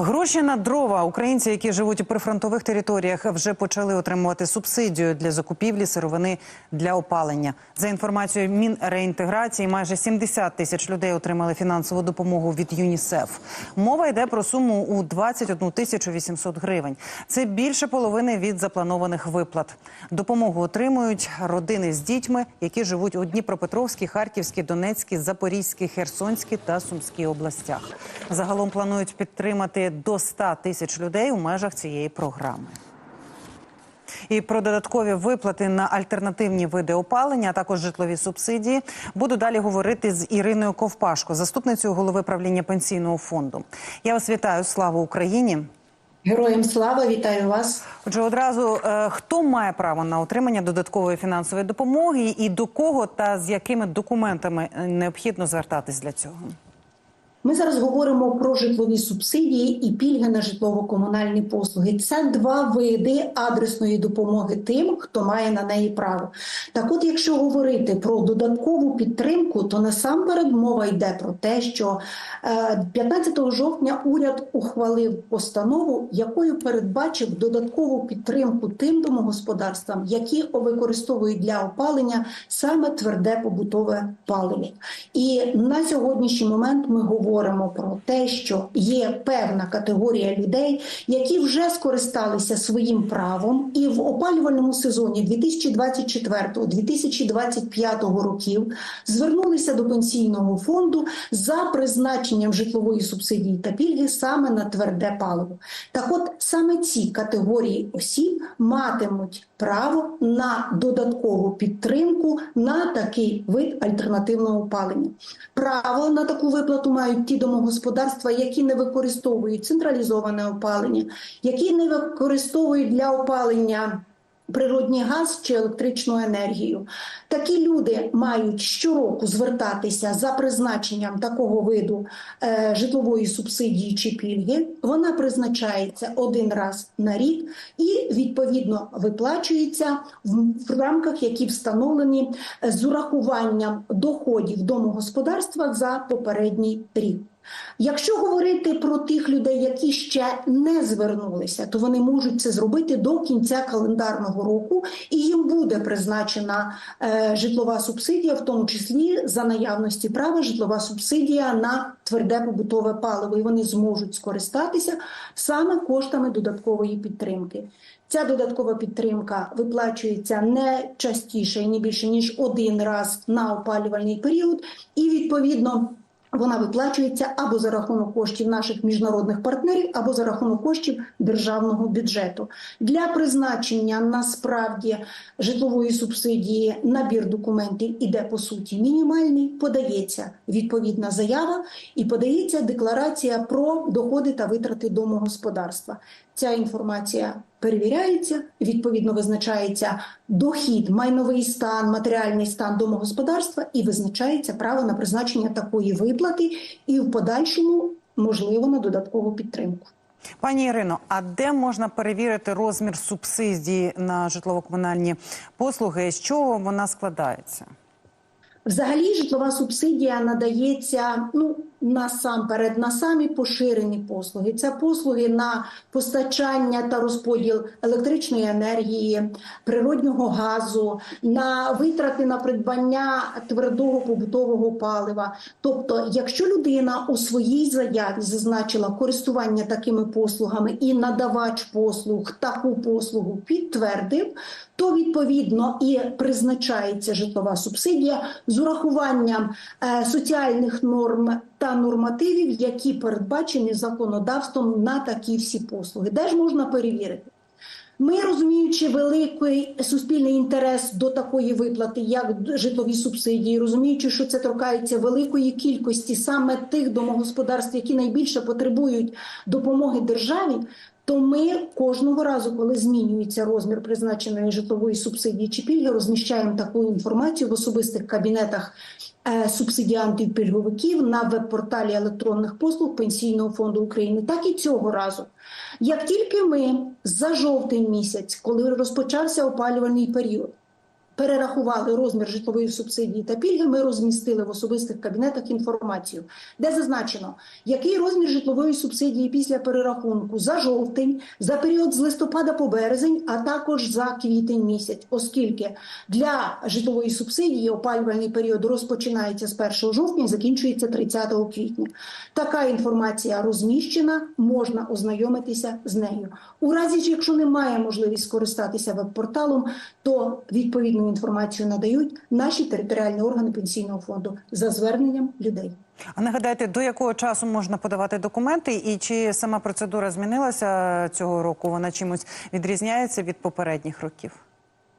Гроші на дрова українці, які живуть у прифронтових територіях, вже почали отримувати субсидію для закупівлі сировини для опалення. За інформацією Мінреінтеграції, майже 70 тисяч людей отримали фінансову допомогу від ЮНІСЕФ. Мова йде про суму у 21 тисячу 800 гривень. Це більше половини від запланованих виплат. Допомогу отримують родини з дітьми, які живуть у Дніпропетровській, Харківській, Донецькій, Запорізькій, Херсонській та Сумській областях. Загалом планують підтримати до 100 тисяч людей у межах цієї програми. І про додаткові виплати на альтернативні види опалення, а також житлові субсидії, буду далі говорити з Іриною Ковпашко, заступницею голови правління пенсійного фонду. Я вас вітаю. Слава Україні! Героям слава, вітаю вас. Отже, одразу е, хто має право на отримання додаткової фінансової допомоги, і до кого та з якими документами е, необхідно звертатись для цього? Ми зараз говоримо про житлові субсидії і пільги на житлово-комунальні послуги. Це два види адресної допомоги тим, хто має на неї право. Так, от, якщо говорити про додаткову підтримку, то насамперед мова йде про те, що е, 15 жовтня уряд ухвалив постанову, якою передбачив додаткову підтримку тим домогосподарствам, які використовують для опалення саме тверде побутове паливо. І на сьогоднішній момент ми говоримо говоримо про те, що є певна категорія людей, які вже скористалися своїм правом, і в опалювальному сезоні 2024-2025 років звернулися до пенсійного фонду за призначенням житлової субсидії та пільги саме на тверде паливо. Так, от саме ці категорії осіб матимуть право на додаткову підтримку на такий вид альтернативного опалення. Право на таку виплату мають ті домогосподарства, які не використовують централізоване опалення, які не використовують для опалення. Природний газ чи електричну енергію такі люди мають щороку звертатися за призначенням такого виду е, житлової субсидії чи пільги. Вона призначається один раз на рік і відповідно виплачується в, в рамках, які встановлені з урахуванням доходів домогосподарства за попередній рік. Якщо говорити про тих людей, які ще не звернулися, то вони можуть це зробити до кінця календарного року, і їм буде призначена е, житлова субсидія, в тому числі за наявності права житлова субсидія на тверде побутове паливо, і вони зможуть скористатися саме коштами додаткової підтримки. Ця додаткова підтримка виплачується не частіше, ні більше ніж один раз на опалювальний період, і відповідно. Вона виплачується або за рахунок коштів наших міжнародних партнерів, або за рахунок коштів державного бюджету для призначення насправді житлової субсидії. Набір документів іде по суті мінімальний. Подається відповідна заява і подається декларація про доходи та витрати домогосподарства. Ця інформація перевіряється, відповідно визначається дохід, майновий стан, матеріальний стан домогосподарства і визначається право на призначення такої виплати, і в подальшому можливо на додаткову підтримку. Пані Ірино, а де можна перевірити розмір субсидії на житлово-комунальні послуги? З чого вона складається? Взагалі, житлова субсидія надається ну насамперед на самі поширені послуги. Це послуги на постачання та розподіл електричної енергії, природнього газу, на витрати на придбання твердого побутового палива. Тобто, якщо людина у своїй заяві зазначила користування такими послугами і надавач послуг таку послугу підтвердив, то відповідно і призначається житлова субсидія з урахуванням е, соціальних норм та нормативів, які передбачені законодавством на такі всі послуги. Де ж можна перевірити? Ми розуміючи великий суспільний інтерес до такої виплати, як житлові субсидії, розуміючи, що це торкається великої кількості саме тих домогосподарств, які найбільше потребують допомоги державі. То ми кожного разу, коли змінюється розмір призначеної житлової субсидії чи пільги, розміщаємо таку інформацію в особистих кабінетах е, субсидіантів пільговиків на веб-порталі електронних послуг Пенсійного фонду України. Так і цього разу. Як тільки ми за жовтий місяць, коли розпочався опалювальний період, перерахували розмір житлової субсидії та пільги, ми розмістили в особистих кабінетах інформацію, де зазначено, який розмір житлової субсидії після перерахунку за жовтень, за період з листопада по березень, а також за квітень місяць, оскільки для житлової субсидії опалювальний період розпочинається з 1 жовтня і закінчується 30 квітня. Така інформація розміщена, можна ознайомитися з нею. У разі якщо немає можливість скористатися веб-порталом, то інформацію надають наші територіальні органи пенсійного фонду за зверненням людей. А нагадайте, до якого часу можна подавати документи, і чи сама процедура змінилася цього року? Вона чимось відрізняється від попередніх років?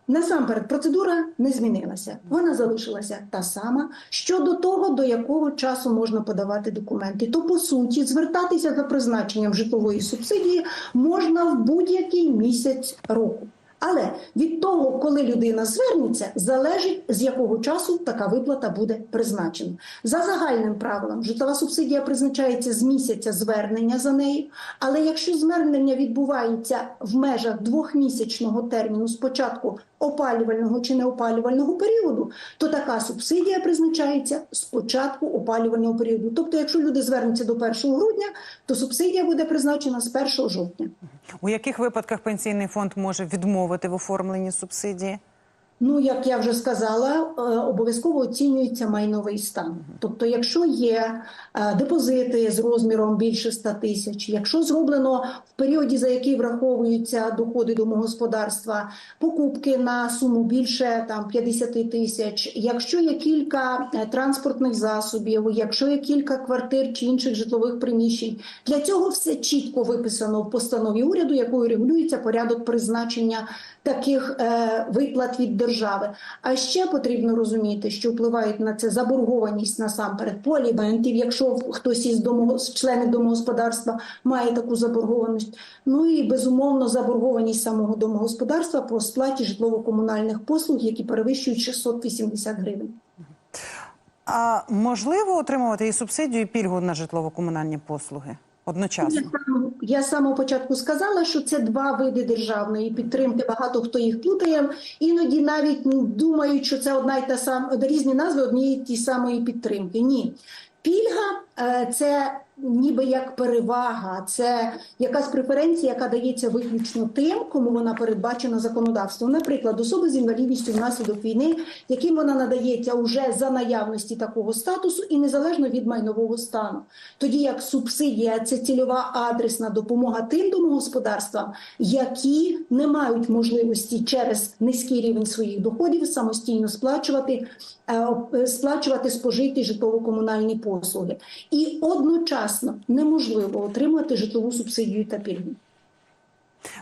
Насамперед, процедура не змінилася. Вона залишилася та сама. Щодо того, до якого часу можна подавати документи, то по суті звертатися за призначенням житлової субсидії можна в будь-який місяць року. Але від того, коли людина звернеться, залежить з якого часу така виплата буде призначена. За загальним правилом, житлова субсидія призначається з місяця звернення за нею. Але якщо звернення відбувається в межах двохмісячного терміну з початку опалювального чи неопалювального періоду, то така субсидія призначається з початку опалювального періоду. Тобто, якщо люди звернуться до 1 грудня, то субсидія буде призначена з 1 жовтня. У яких випадках пенсійний фонд може відмовити в оформленні субсидії? Ну, як я вже сказала, е, обов'язково оцінюється майновий стан. Тобто, якщо є е, депозити з розміром більше 100 тисяч, якщо зроблено в періоді, за який враховуються доходи домогосподарства, покупки на суму більше там 50 тисяч, якщо є кілька е, транспортних засобів, якщо є кілька квартир чи інших житлових приміщень, для цього все чітко виписано в постанові уряду, якою регулюється порядок призначення таких виплат від держави. А ще потрібно розуміти, що впливають на це заборгованість насамперед по аліментів, якщо хтось із домо, з членів домогосподарства має таку заборгованість. Ну і безумовно заборгованість самого домогосподарства по сплаті житлово-комунальних послуг, які перевищують 680 гривень. А можливо отримувати і субсидію, і пільгу на житлово-комунальні послуги одночасно? Я з самого початку сказала, що це два види державної підтримки. Багато хто їх плутає. Іноді навіть думають, що це одна й та сама різні назви однієї ті самої підтримки. Ні. Пільга е, це ніби як перевага, це якась преференція, яка дається виключно тим, кому вона передбачена законодавством. Наприклад, особи з інвалідністю внаслідок війни, яким вона надається уже за наявності такого статусу і незалежно від майнового стану. Тоді як субсидія це цільова адресна допомога тим домогосподарствам, які не мають можливості через низький рівень своїх доходів самостійно сплачувати, е, сплачувати спожиті житлово-комунальні послуги. І одночасно неможливо отримати житлову субсидію та пільгу.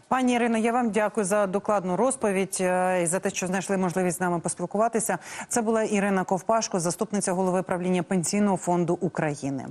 Пані Ірино, я вам дякую за докладну розповідь е, і за те, що знайшли можливість з нами поспілкуватися. Це була Ірина Ковпашко, заступниця голови правління пенсійного фонду України.